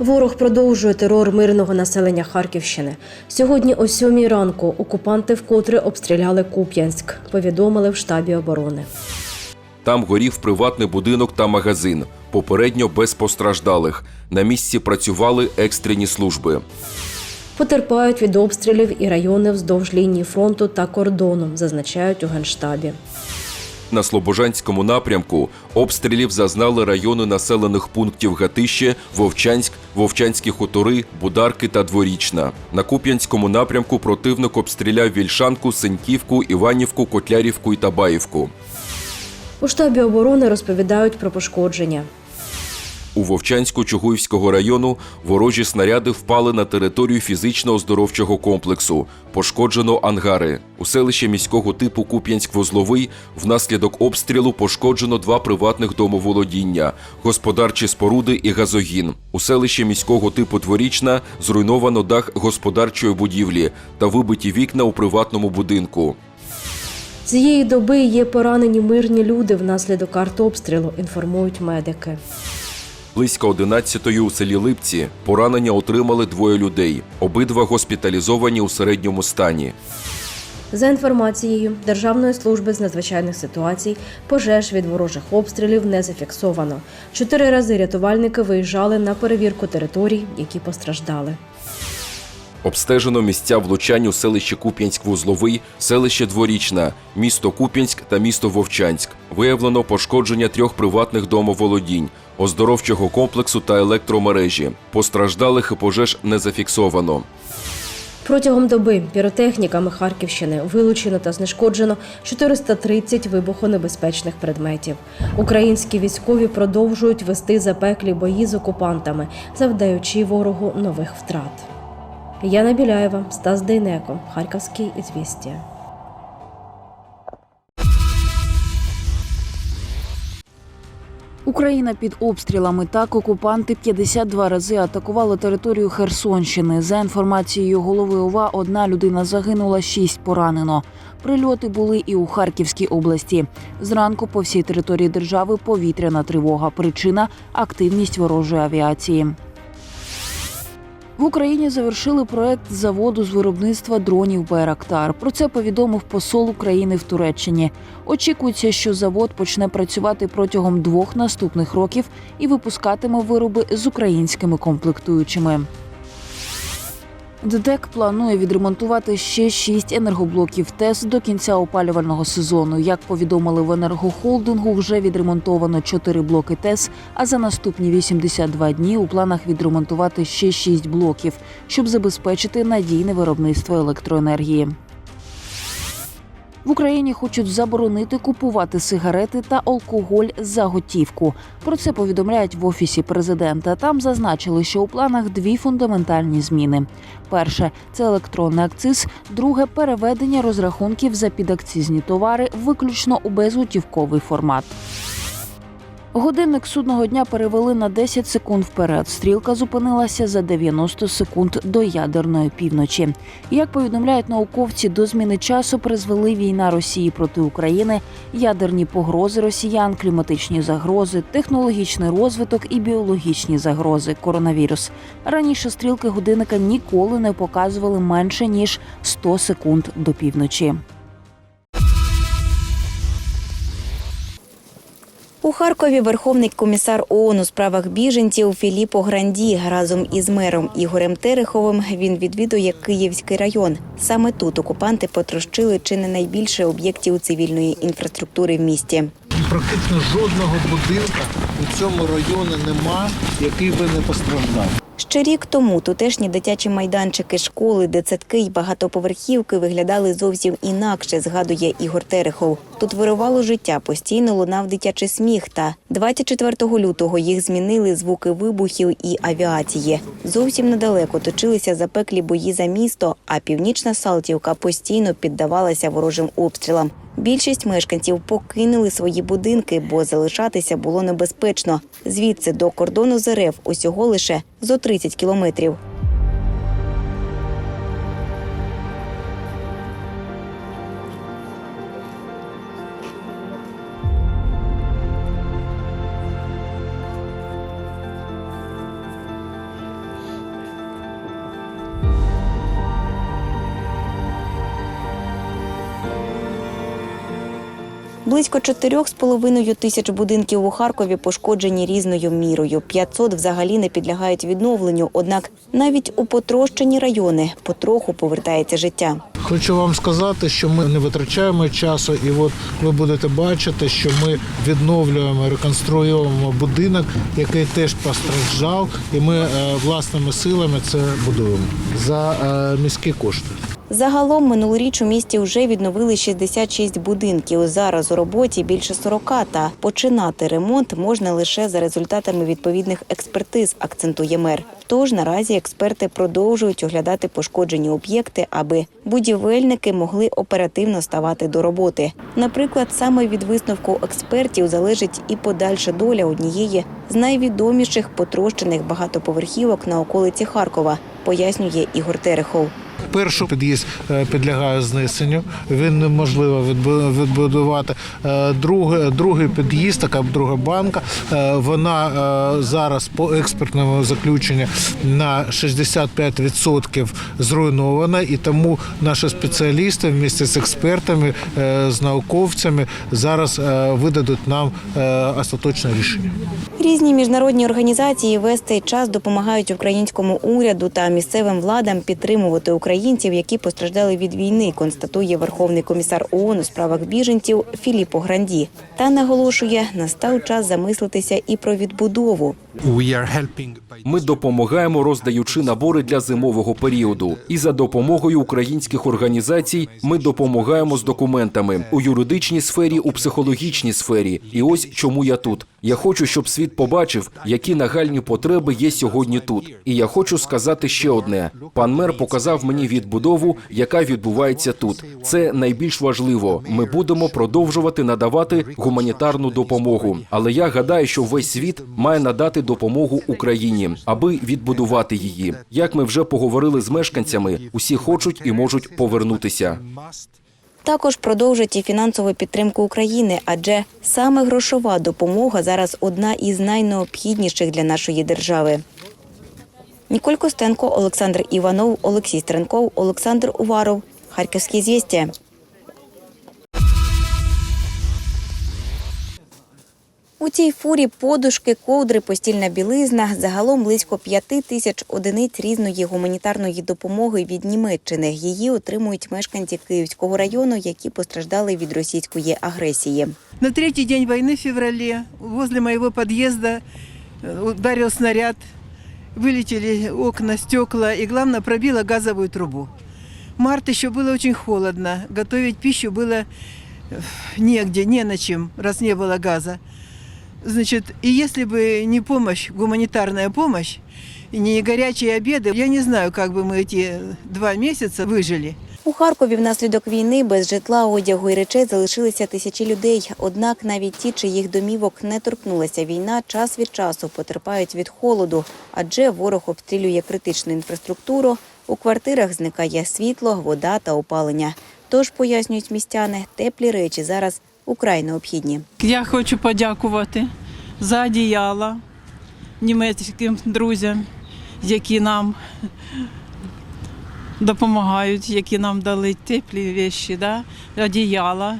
Ворог продовжує терор мирного населення Харківщини. Сьогодні о сьомій ранку окупанти вкотре обстріляли Куп'янськ, повідомили в штабі оборони. Там горів приватний будинок та магазин. Попередньо без постраждалих. На місці працювали екстрені служби. Потерпають від обстрілів і райони вздовж лінії фронту та кордону, зазначають у генштабі. На Слобожанському напрямку обстрілів зазнали райони населених пунктів Гатище, Вовчанськ, Вовчанські хутори, Бударки та Дворічна. На Куп'янському напрямку противник обстріляв Вільшанку, Синьківку, Іванівку, Котлярівку і Табаївку. У штабі оборони розповідають про пошкодження. У Вовчанську Чугуївського району ворожі снаряди впали на територію фізично-оздоровчого комплексу. Пошкоджено ангари. У селищі міського типу Куп'янськ-Вузловий внаслідок обстрілу пошкоджено два приватних домоволодіння, господарчі споруди і газогін. У селищі міського типу Дворічна зруйновано дах господарчої будівлі та вибиті вікна у приватному будинку. Цієї доби є поранені мирні люди внаслідок артобстрілу, інформують медики. Близько 11-ї у селі Липці поранення отримали двоє людей. Обидва госпіталізовані у середньому стані. За інформацією Державної служби з надзвичайних ситуацій, пожеж від ворожих обстрілів не зафіксовано. Чотири рази рятувальники виїжджали на перевірку територій, які постраждали. Обстежено місця влучань у селищі Куп'янськ-Вузловий, селище Дворічна, місто Куп'янськ та місто Вовчанськ. Виявлено пошкодження трьох приватних домоволодінь, оздоровчого комплексу та електромережі. Постраждалих пожеж не зафіксовано. Протягом доби піротехніками Харківщини вилучено та знешкоджено 430 вибухонебезпечних предметів. Українські військові продовжують вести запеклі бої з окупантами, завдаючи ворогу нових втрат. Яна Біляєва, Стас Дейнеко, Харківський ізвістія. Україна під обстрілами так окупанти 52 рази атакували територію Херсонщини. За інформацією голови ОВА, одна людина загинула, шість поранено. Прильоти були і у Харківській області. Зранку по всій території держави повітряна тривога. Причина активність ворожої авіації. В Україні завершили проект заводу з виробництва дронів Байрактар. Про це повідомив посол України в Туреччині. Очікується, що завод почне працювати протягом двох наступних років і випускатиме вироби з українськими комплектуючими. ДТЕК планує відремонтувати ще шість енергоблоків ТЕС до кінця опалювального сезону. Як повідомили в енергохолдингу, вже відремонтовано чотири блоки ТЕС. А за наступні 82 дні у планах відремонтувати ще шість блоків, щоб забезпечити надійне виробництво електроенергії. В Україні хочуть заборонити купувати сигарети та алкоголь за готівку. Про це повідомляють в офісі президента. Там зазначили, що у планах дві фундаментальні зміни: перше це електронний акциз, друге переведення розрахунків за підакцизні товари виключно у безготівковий формат. Годинник судного дня перевели на 10 секунд вперед. Стрілка зупинилася за 90 секунд до ядерної півночі. Як повідомляють науковці, до зміни часу призвели війна Росії проти України, ядерні погрози росіян, кліматичні загрози, технологічний розвиток і біологічні загрози. Коронавірус. Раніше стрілки годинника ніколи не показували менше ніж 100 секунд до півночі. У Харкові Верховний комісар ООН у справах біженців Філіппо Гранді разом із мером Ігорем Тереховим він відвідує Київський район. Саме тут окупанти потрощили чи не найбільше об'єктів цивільної інфраструктури в місті. Практично жодного будинка у цьому районі нема, який би не постраждав. Ще рік тому тутешні дитячі майданчики, школи, дитсадки й багатоповерхівки виглядали зовсім інакше, згадує Ігор Терехов. Тут вирувало життя, постійно лунав дитячий сміх. Та 24 лютого їх змінили звуки вибухів і авіації. Зовсім недалеко точилися запеклі бої за місто, а північна Салтівка постійно піддавалася ворожим обстрілам. Більшість мешканців покинули свої будинки, бо залишатися було небезпечно. Звідси до кордону з усього лише зо 30 кілометрів. Близько 4,5 тисяч будинків у Харкові пошкоджені різною мірою. 500 взагалі не підлягають відновленню. Однак навіть у потрощені райони потроху повертається життя. Хочу вам сказати, що ми не витрачаємо часу, і от ви будете бачити, що ми відновлюємо, реконструюємо будинок, який теж постраждав, і ми е, власними силами це будуємо за е, міські кошти. Загалом минулоріч у місті вже відновили 66 будинків. Зараз у роботі більше 40, та починати ремонт можна лише за результатами відповідних експертиз, акцентує мер. Тож наразі експерти продовжують оглядати пошкоджені об'єкти, аби будівельники могли оперативно ставати до роботи. Наприклад, саме від висновку експертів залежить і подальша доля однієї з найвідоміших потрощених багатоповерхівок на околиці Харкова, пояснює Ігор Терехов. Перший під'їзд е, підлягає знесенню, він неможливо відбу- відбудувати. Е, Другий, другий під'їзд, така друга банка, е, вона зараз по експертному заключенню на 65% зруйнована, і тому наші спеціалісти вместе з експертами, з науковцями зараз видадуть нам остаточне рішення. Різні міжнародні організації весь цей час допомагають українському уряду та місцевим владам підтримувати українців, які постраждали від війни, констатує Верховний комісар ООН у справах біженців Філіппо Гранді. Та наголошує, настав час замислитися і про відбудову. Ми допомагаємо, роздаючи набори для зимового періоду. І за допомогою українських організацій ми допомагаємо з документами у юридичній сфері, у психологічній сфері. І ось чому я тут. Я хочу, щоб світ побачив, які нагальні потреби є сьогодні тут. І я хочу сказати ще одне: пан мер показав мені відбудову, яка відбувається тут. Це найбільш важливо. Ми будемо продовжувати надавати гуманітарну допомогу. Але я гадаю, що весь світ має надати допомогу Україні, аби відбудувати її. Як ми вже поговорили з мешканцями, усі хочуть і можуть повернутися. Також продовжать і фінансову підтримку України, адже саме грошова допомога зараз одна із найнеобхідніших для нашої держави. Ніколь Костенко, Олександр Іванов, Олексій Стренков, Олександр Уваров. Харківські звістя. У цій фурі подушки, ковдри, постільна білизна, загалом близько п'яти тисяч одиниць різної гуманітарної допомоги від Німеччини. Її отримують мешканці Київського району, які постраждали від російської агресії. На третий день войны в феврале возле моего подъезда э, ударил снаряд, вылетели окна, стекла и, главное, пробило газовую трубу. Март еще было очень холодно, готовить пищу было э, негде, не на чем, раз не было газа. Значит, и если бы не помощь, гуманитарная помощь, и не горячие обеды, я не знаю, как бы мы эти два месяца выжили. У Харкові внаслідок війни без житла, одягу і речей залишилися тисячі людей. Однак навіть ті, чиїх домівок не торкнулася війна, час від часу потерпають від холоду, адже ворог обстрілює критичну інфраструктуру. У квартирах зникає світло, вода та опалення. Тож, пояснюють містяни, теплі речі зараз украй необхідні. Я хочу подякувати за одіяла німецьким друзям, які нам допомагають, які нам дали теплі речі, да? одіяла,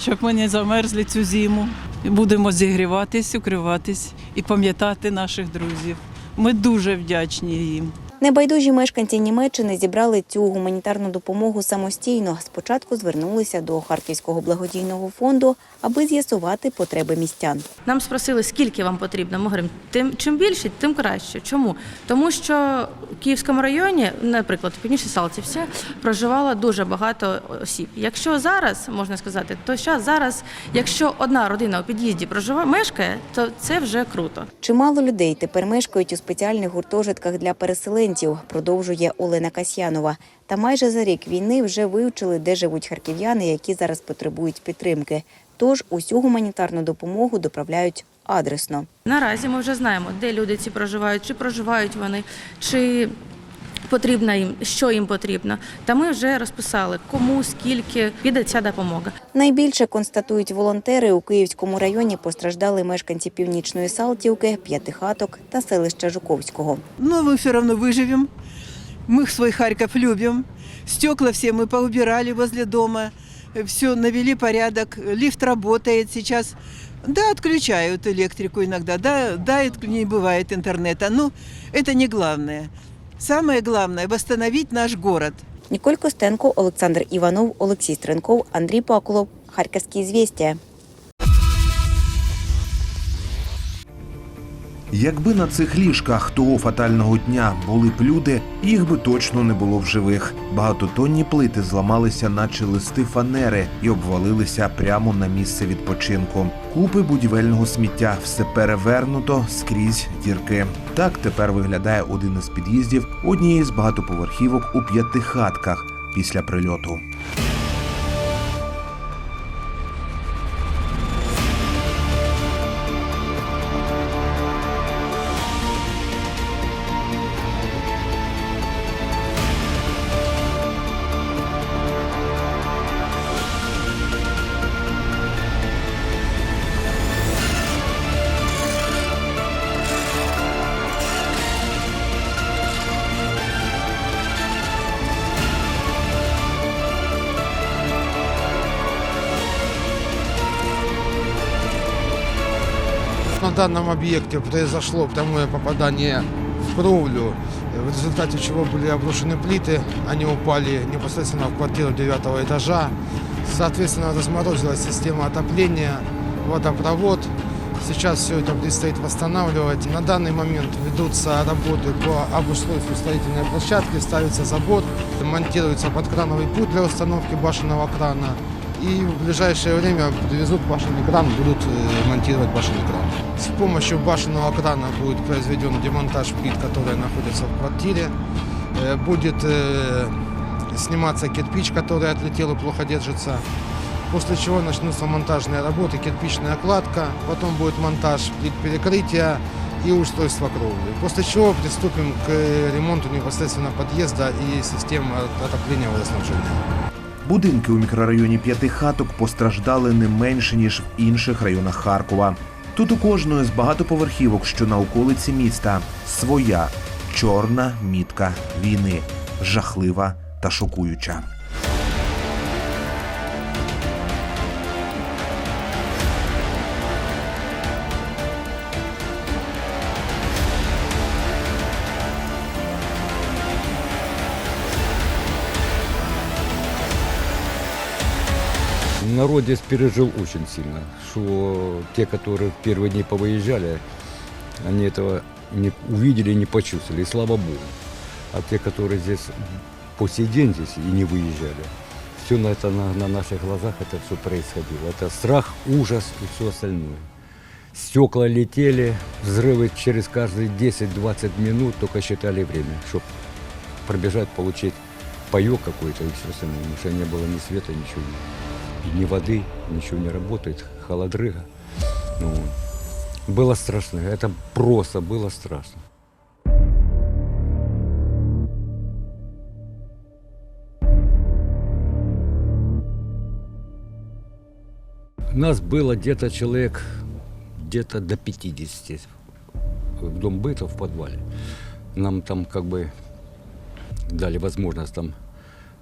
щоб ми не замерзли цю зиму. Будемо зігріватись, укриватись і пам'ятати наших друзів. Ми дуже вдячні їм. Небайдужі мешканці Німеччини зібрали цю гуманітарну допомогу самостійно. Спочатку звернулися до Харківського благодійного фонду, аби з'ясувати потреби містян. Нам спросили, скільки вам потрібно. Ми говоримо, тим чим більше, тим краще. Чому? Тому що в Київському районі, наприклад, в Північній Салтівці, проживало дуже багато осіб. Якщо зараз можна сказати, то щас зараз, якщо одна родина у під'їзді проживає, мешкає, то це вже круто. Чимало людей тепер мешкають у спеціальних гуртожитках для переселенців, продовжує Олена Касьянова. Та майже за рік війни вже вивчили, де живуть харків'яни, які зараз потребують підтримки. Тож усю гуманітарну допомогу доправляють адресно. Наразі ми вже знаємо, де люди ці проживають, чи проживають вони, чи потрібна їм, що їм потрібно. Та ми вже розписали, кому скільки піде ця допомога. Найбільше констатують волонтери у Київському районі постраждали мешканці північної Салтівки, П'ятихаток та селища Жуковського. Но мы все равно выживем. Мы свой Харьков любим. Стекла все мы поубирали возле дома. все навели порядок, лифт работает сейчас. Да, отключают электрику иногда, да, да, и не бывает интернета. Но это не главное. Самое главное – восстановить наш город. Ніколь Костенко, Олександр Іванов, Олексій Стренков, Андрій Пакулов. Харківські звістя. Якби на цих ліжках того фатального дня були б люди, їх би точно не було в живих. Багатотонні плити зламалися, наче листи фанери, і обвалилися прямо на місце відпочинку. Купи будівельного сміття, все перевернуто скрізь дірки. Так тепер виглядає один із під'їздів однієї з багатоповерхівок у п'ятихатках після прильоту. Данном объекте произошло прямое попадание в кровлю, в результате чего были обрушены плиты. Они упали непосредственно в квартиру девятого этажа. Соответственно, разморозилась система отопления, водопровод. Сейчас все это предстоит восстанавливать. На данный момент ведутся работы по обустройству строительной площадки, ставится забор, монтируется подкрановый путь для установки башенного крана. И в ближайшее время привезут башенный кран, будут э, монтировать башенный кран. С помощью башенного крана будет произведен демонтаж плит, которые находятся в квартире. Э, Будет э, сниматься кирпич, который отлетел и плохо держится. После чего начнутся монтажные работы, кирпичная кладка, потом будет монтаж плит перекрытия и устройство кровли. После чего приступим к ремонту непосредственно подъезда и системы отопления водоснабжения. Будинки у мікрорайоні п'яти хаток постраждали не менше ніж в інших районах Харкова. Тут у кожної з багатоповерхівок, що на околиці міста, своя чорна мітка війни, жахлива та шокуюча. Народ здесь пережил очень сильно, что те, которые в первые дни повыезжали, они этого не увидели, не почувствовали, и слава Богу. А те, которые здесь по сей день здесь и не выезжали, все на это на, на наших глазах это все происходило. Это страх, ужас и все остальное. Стекла летели, взрывы через каждые 10-20 минут, только считали время, чтобы пробежать, получить паек какой-то и все остальное. Потому что не было ни света, ничего. И ни воды, ничего не работает, холодрыга. Ну, было страшно, это просто было страшно. Нас было где-то человек где-то до 50 в дом быта в подвале. Нам там как бы дали возможность там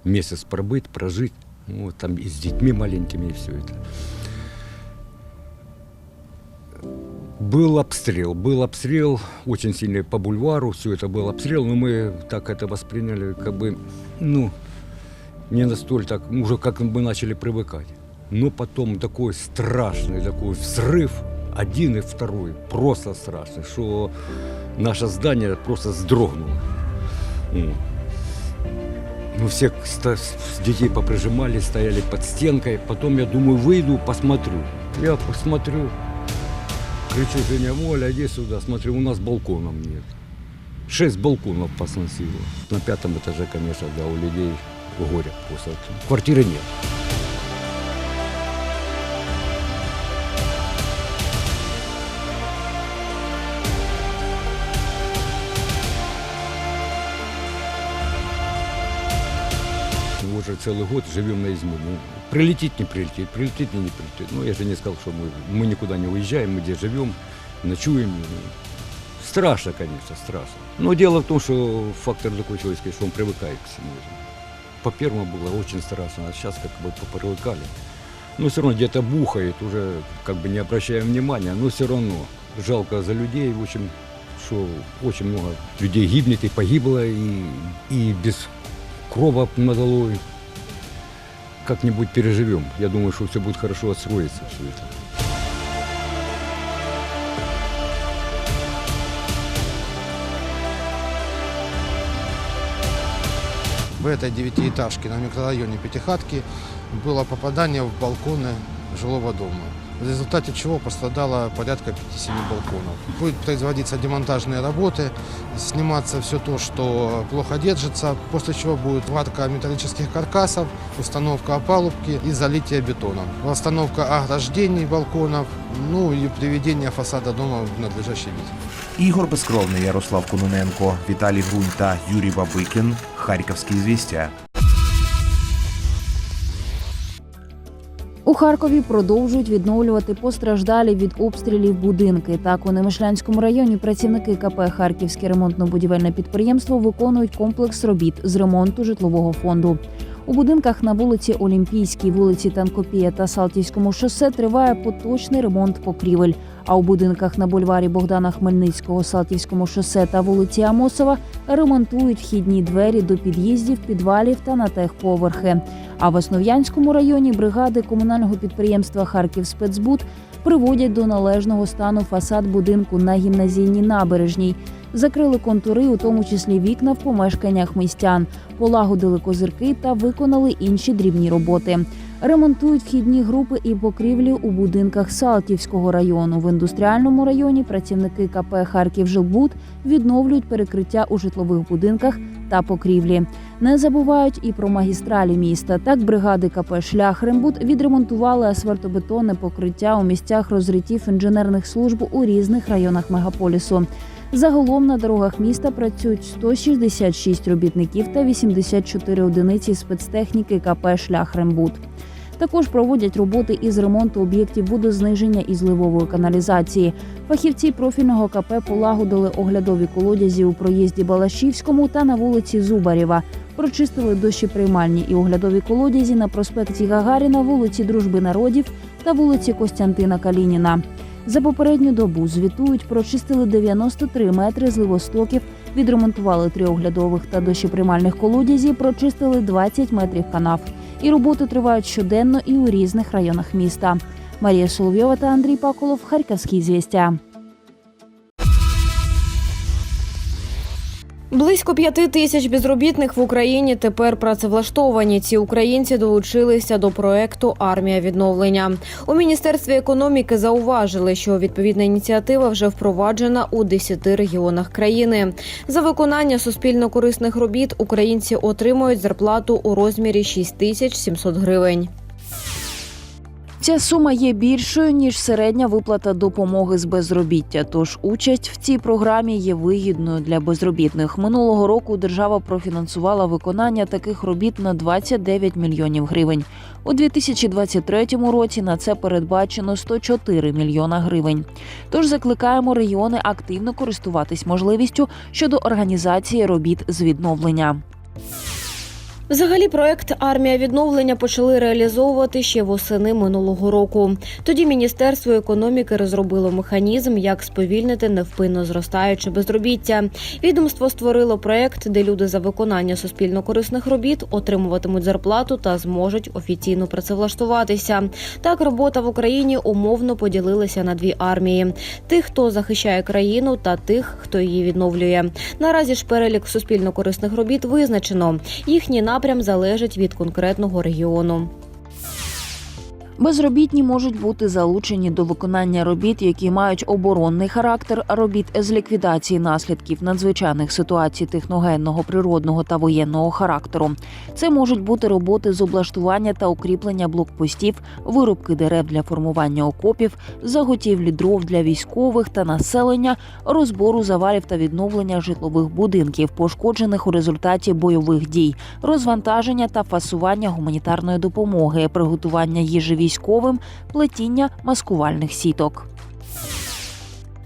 месяц пробыть, прожить. Ну, вот там и с детьми маленькими, и все это. Был обстрел, был обстрел очень сильный по бульвару, все это был обстрел, но мы так это восприняли, как бы, ну, не настолько так, уже как мы начали привыкать. Но потом такой страшный такой взрыв, один и второй, просто страшный, что наше здание просто вздрогнуло. М. Ну, все детей поприжимали, стояли под стенкой. Потом я думаю, выйду, посмотрю. Я посмотрю, кричу, Женя, Воля, иди сюда. Смотрю, у нас балконов нет. Шесть балконов посносило. На пятом этаже, конечно, да, у людей горе просто. Квартиры нет. Уже целый год живем на измене. Ну, прилетит, не прилетит, прилетит, не, не прилетит. Ну, я же не сказал, что мы, мы никуда не уезжаем, мы здесь живем, ночуем. Страшно, конечно, страшно. Но дело в том, что фактор такой человеческий, что он привыкает к всему этому. по первому было очень страшно, а сейчас как бы попривыкали. Но все равно где-то бухает, уже как бы не обращаем внимания, но все равно жалко за людей, в общем, что очень много людей гибнет и погибло, и, и без крова на долой. Как-нибудь переживем. Я думаю, что все будет хорошо отстроиться все это. В этой девятиэтажке на микрорайоне Пятихатки было попадание в балконы жилого дома. В результате чего пострадало порядка 5-7 балконов. Будет производиться демонтажные работы, сниматься все то, что плохо держится, после чего будет варка металлических каркасов, установка опалубки и залитие бетоном. Восстановка ограждений балконов, ну и приведение фасада дома в надлежащий вид. Ігор Безкровний, Ярослав Кононенко, Віталій Грунь та Юрій Бабикін. Харківські звістя. У Харкові продовжують відновлювати постраждалі від обстрілів будинки. Так у Немишлянському районі працівники КП Харківське ремонтно-будівельне підприємство виконують комплекс робіт з ремонту житлового фонду. У будинках на вулиці Олімпійській, вулиці Танкопія та Салтівському шосе триває поточний ремонт покрівель. А у будинках на бульварі Богдана Хмельницького, Салтівському шосе та вулиці Амосова ремонтують вхідні двері до під'їздів, підвалів та на техповерхи. А в Основ'янському районі бригади комунального підприємства Харків спецбуд приводять до належного стану фасад будинку на гімназійній набережній. Закрили контури, у тому числі вікна в помешканнях містян, полагодили козирки та виконали інші дрібні роботи. Ремонтують вхідні групи і покрівлі у будинках Салтівського району. В індустріальному районі працівники КП Харківжилбуд відновлюють перекриття у житлових будинках та покрівлі. Не забувають і про магістралі міста. Так, бригади КП Шлях Рембуд відремонтували асфальтобетонне покриття у місцях розриттів інженерних служб у різних районах мегаполісу. Загалом на дорогах міста працюють 166 робітників та 84 одиниці спецтехніки КП Шлях Рембуд. Також проводять роботи із ремонту об'єктів водозниження і зливової каналізації. Фахівці профільного КП полагодили оглядові колодязі у проїзді Балашівському та на вулиці Зубарєва. Прочистили дощеприймальні і оглядові колодязі на проспекті Гагаріна, вулиці Дружби народів та вулиці Костянтина Калініна. За попередню добу звітують, прочистили 93 метри зливостоків, відремонтували три оглядових та дощоприймальних колодязі, прочистили 20 метрів канав. І роботи тривають щоденно і у різних районах міста. Марія Соловйова та Андрій Паколов, Харківські звістя. Близько п'яти тисяч безробітних в Україні тепер працевлаштовані. Ці українці долучилися до проекту Армія відновлення. У міністерстві економіки зауважили, що відповідна ініціатива вже впроваджена у 10 регіонах країни. За виконання суспільно корисних робіт українці отримують зарплату у розмірі 6 тисяч 700 гривень. Ця сума є більшою ніж середня виплата допомоги з безробіття. Тож участь в цій програмі є вигідною для безробітних. Минулого року держава профінансувала виконання таких робіт на 29 мільйонів гривень. У 2023 році на це передбачено 104 мільйона гривень. Тож закликаємо регіони активно користуватись можливістю щодо організації робіт з відновлення. Взагалі, проект Армія відновлення почали реалізовувати ще восени минулого року. Тоді Міністерство економіки розробило механізм, як сповільнити невпинно зростаюче безробіття. Відомство створило проект, де люди за виконання суспільно корисних робіт отримуватимуть зарплату та зможуть офіційно працевлаштуватися. Так, робота в Україні умовно поділилася на дві армії: тих, хто захищає країну, та тих, хто її відновлює. Наразі ж перелік суспільно корисних робіт визначено. Їхній напрям залежить від конкретного регіону. Безробітні можуть бути залучені до виконання робіт, які мають оборонний характер, робіт з ліквідації наслідків надзвичайних ситуацій техногенного, природного та воєнного характеру. Це можуть бути роботи з облаштування та укріплення блокпостів, вирубки дерев для формування окопів, заготівлі дров для військових та населення, розбору завалів та відновлення житлових будинків, пошкоджених у результаті бойових дій, розвантаження та фасування гуманітарної допомоги, приготування їжі військовим, плетіння маскувальних сіток.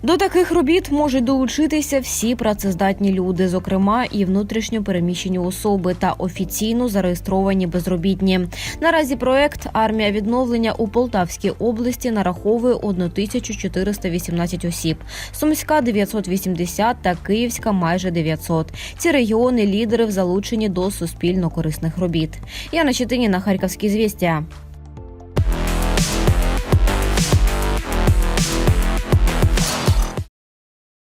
До таких робіт можуть долучитися всі працездатні люди, зокрема і внутрішньо переміщені особи та офіційно зареєстровані безробітні. Наразі проект Армія відновлення у Полтавській області нараховує 1418 осіб, Сумська 980 та Київська майже 900. Ці регіони лідери в залученні до суспільно корисних робіт. Яна Щетиніна, Харківські звістя.